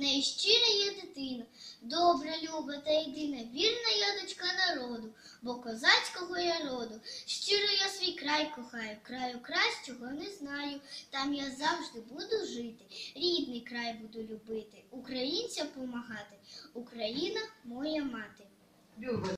і щира є дитина, добра, люба та єдина, вірна я дочка народу, бо козацького я роду. Щиро я свій край кохаю, краю кращого не знаю. Там я завжди буду жити, рідний край буду любити, українцям помагати. Україна моя мати. Люба,